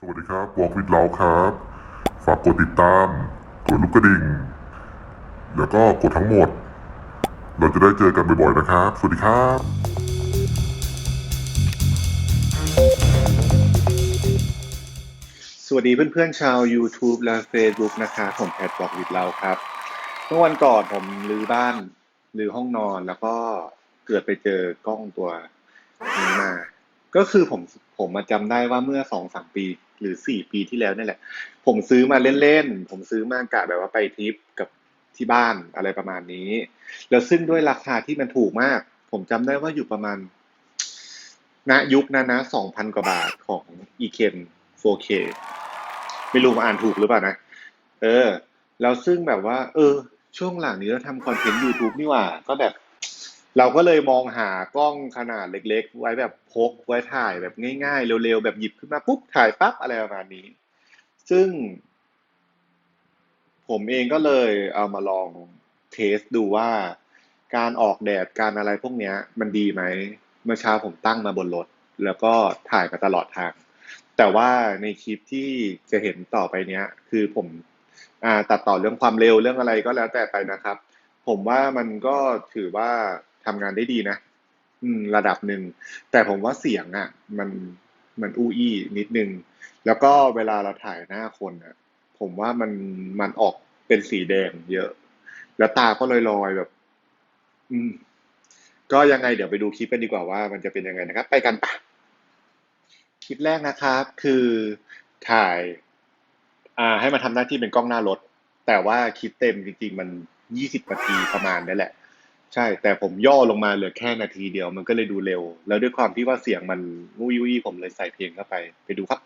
สวัสดีครับวอล์กวิดเราครับ ฝากกดติดตาม กดลูกกระดิ่ง แล้วก็กดทั้งหมด เราจะได้เจอกันบ่อยๆนะครับ สวัสดีครับสวัสดีเพื่อนๆชาว YouTube และ Facebook นะคะผมแพทบอกวิดเราครับ เมื่อวันก่อนผมรื้อบ้านรื้อห้องนอนแล้วก็เกิดไปเจอกล้องตัวนี้มา ก็คือผมผมมาจำได้ว่าเมื่อสองสามปี หรือสี่ปีที่แล้วนี่แหละ ผมซื้อมาเล่นๆ ผมซื้อมากะแบบว่าไปทริปกับที่บ้านอะไรประมาณนี้ แล้วซึ่งด้วยราคาที่มันถูกมาก ผมจำได้ว่าอยู่ประมาณณยุคนั้นนะสองพันกว่าบาทของ e k e n 4K ไม่รู้ว่าอ่านถูกหรือเปล่านะ เออ แล้วซึ่งแบบว่า เออ ช่วงหลังนี้เราทำคอนเทนต์ YouTube นี่หว่า ก็แบบ เราก็เลยมองหากล้องขนาดเล็ก ๆ ไว้แบบพกไว้ถ่ายแบบง่ายๆ เร็วๆ แบบหยิบขึ้นมาปุ๊บถ่ายปั๊บอะไรประมาณนี้ ซึ่ง ผมเองก็เลยเอามาลองเทสดูว่า การออกแดดการอะไรพวกเนี้ย มันดีไหมเมื่อเช้าผมตั้งมาบนรถ แล้วก็ถ่ายมาตลอดทาง แต่ว่าในคลิปที่จะเห็นต่อไปเนี้ย คือผมอตัดต่อเรื่องความเร็วเรื่องอะไรก็แล้วแต่ไปนะครับ ผมว่ามันก็ถือว่า ทำงานได้ดีนะอืม ระดับหนึ่ง แต่ผมว่าเสียงอะ มันมันอู้อี้นิดนึง แล้วก็เวลาเราถ่ายหน้าคนอะ ผมว่ามันมันออกเป็นสีแดงเยอะ แล้วตาก็ลอยๆแบบ อืม ก็ยังไงเดี๋ยวไปดูคลิปกันดีกว่าว่ามันจะเป็นยังไงนะครับ ไปกันปะคลิปแรกนะครับ คือถ่าย อ่า ให้มันทำหน้าที่เป็นกล้องหน้ารถ แต่ว่าคลิปเต็มจริงๆมันยี่สิบนาทีประมาณนั่นแหละ ใช่ แต่ผมย่อลงมาเหลือแค่นาทีเดียว มันก็เลยดูเร็ว แล้วด้วยความที่ว่าเสียงมันวุ้ยวุ้ยผมเลยใส่เพลงเข้าไป ไปดูครับ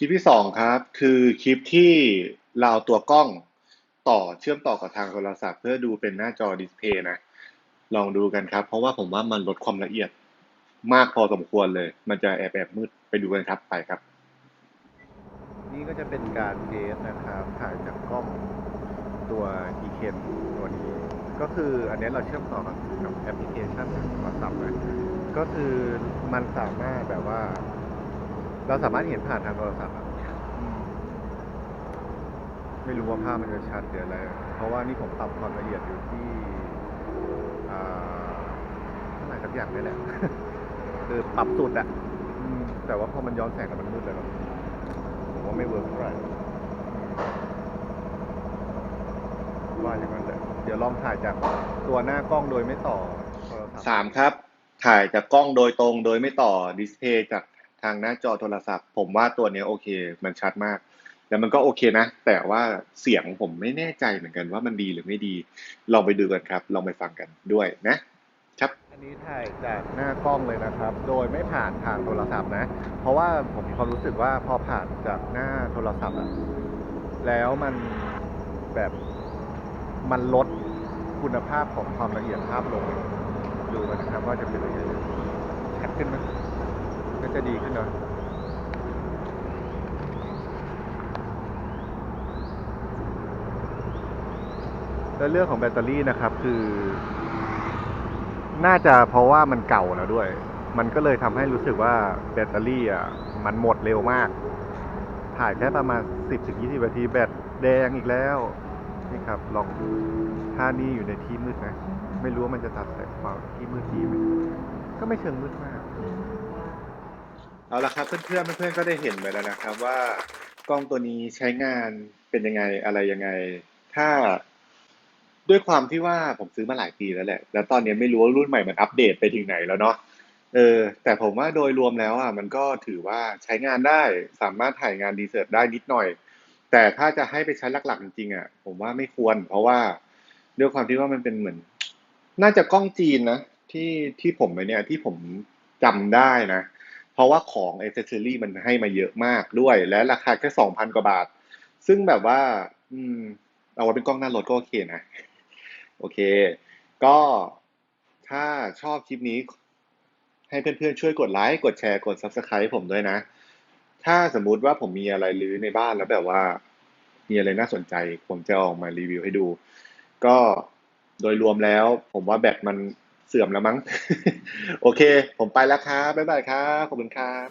คลิปที่สองครับ คือคลิปที่เราตัวกล้องต่อเชื่อมต่อกับทางโทรศัพท์ เพื่อดูเป็นหน้าจอดิสเพย์นะ ลองดูกันครับ เพราะว่าผมว่ามันลดความละเอียดมากพอสมควรเลย มันจะแอบแอบมืดไปดูกันครับไปครับ นี่ก็จะเป็นการเทสนะครับถ่ายจากกล้องตัว e k e n ตัวนี้ ก็คืออันนี้เราเชื่อมต่อกับกับแอปพลิเคชันโทรศัพท์นะก็คือมันสามารถแบบว่า เราสามารถเห็นผ่านทางโทรศัพท์อะอืมไม่รู้ว่าภาพมันจะชัดหรืออะไร เพราะว่านี่ผมปรับความละเอียดอยู่ที่อ่าเท่าไหร่สักอย่างนี่แหละ คือปรับสุดอะอืมแต่ว่าพอมันย้อนแสงแล้วมันมืดเลยเนาะผมว่าไม่เวิร์กเท่าไหร่ว่าอย่างนั้นแหละเดี๋ยวลองถ่ายจากตัวหน้ากล้องโดยไม่ต่อโทรศัพท์ สามครับ ถ่ายจากกล้องโดยตรงโดยไม่ต่อดิสเพย์จาก ทางหน้าจอโทรศัพท์ ผมว่าตัวนี้โอเค มันชัดมาก แล้วมันก็โอเคนะ แต่ว่าเสียงผมไม่แน่ใจเหมือนกันว่ามันดีหรือไม่ดี ลองไปดูกันครับ ลองไปฟังกันด้วยนะครับ อันนี้ถ่ายจากหน้ากล้องเลยนะครับ โดยไม่ผ่านทางโทรศัพท์นะ เพราะว่าผมมีความรู้สึกว่าพอผ่านจากหน้าโทรศัพท์อะแล้วมันแบบมันลดคุณภาพของความละเอียดภาพลงดูกันนะครับว่าจะเป็นยังไงชัดขึ้นไหม ก็จะดีขึ้นเนาะแล้วเรื่องของแบตเตอรี่นะครับคือ น่าจะเพราะว่ามันเก่าแล้วด้วย มันก็เลยทำให้รู้สึกว่าแบตเตอรี่อะมันหมดเร็วมาก ถ่ายแค่ประมาณ 10ถึง20นาทีแบตแดงอีกแล้ว นี่ครับ ลองดูถ้านี่อยู่ในที่มืดนะ ไม่รู้ว่ามันจะตัดแสงความที่มืดดีไหมก็ไม่เชิงมืดมาก เอาละครับเพื่อนๆเพื่อนๆก็ได้เห็นไปแล้วนะครับ ว่ากล้องตัวนี้ใช้งานเป็นยังไงอะไรยังไง ถ้าด้วยความที่ว่าผมซื้อมาหลายปีแล้วแหละ แล้วตอนนี้ไม่รู้ว่ารุ่นใหม่มันอัปเดตไปถึงไหนแล้วเนาะเออ แต่ผมว่าโดยรวมแล้วอะมันก็ถือว่าใช้งานได้สามารถถ่ายงานดีเซิร์ตได้นิดหน่อย แต่ถ้าจะให้ไปใช้หลักๆจริงๆอะผมว่าไม่ควร เพราะว่าด้วยความที่ว่ามันเป็นเหมือน น่าจะกล้องจีนนะที่ที่ผมไปเนี่ยที่ผมจำได้นะ เพราะว่าของเอเซอรี่มันให้มาเยอะมากด้วย และราคาแค่สองพันกว่าบาท ซึ่งแบบว่า อืม เอาไว้เป็นกล้องหน้ารถก็โอเคนะ โอเค ก็ถ้าชอบคลิปนี้ ให้เพื่อนๆช่วยกดไลค์กดแชร์กด subscribe ผมด้วยนะ ถ้าสมมุติว่าผมมีอะไรรื้อในบ้านแล้วแบบว่า มีอะไรน่าสนใจ ผมจะออกมารีวิวให้ดู ก็โดยรวมแล้ว ผมว่าแบตมัน เสื่อมแล้วมั้ง โอเค ผมไปแล้วครับ บ๊ายบายครับ ขอบคุณครับ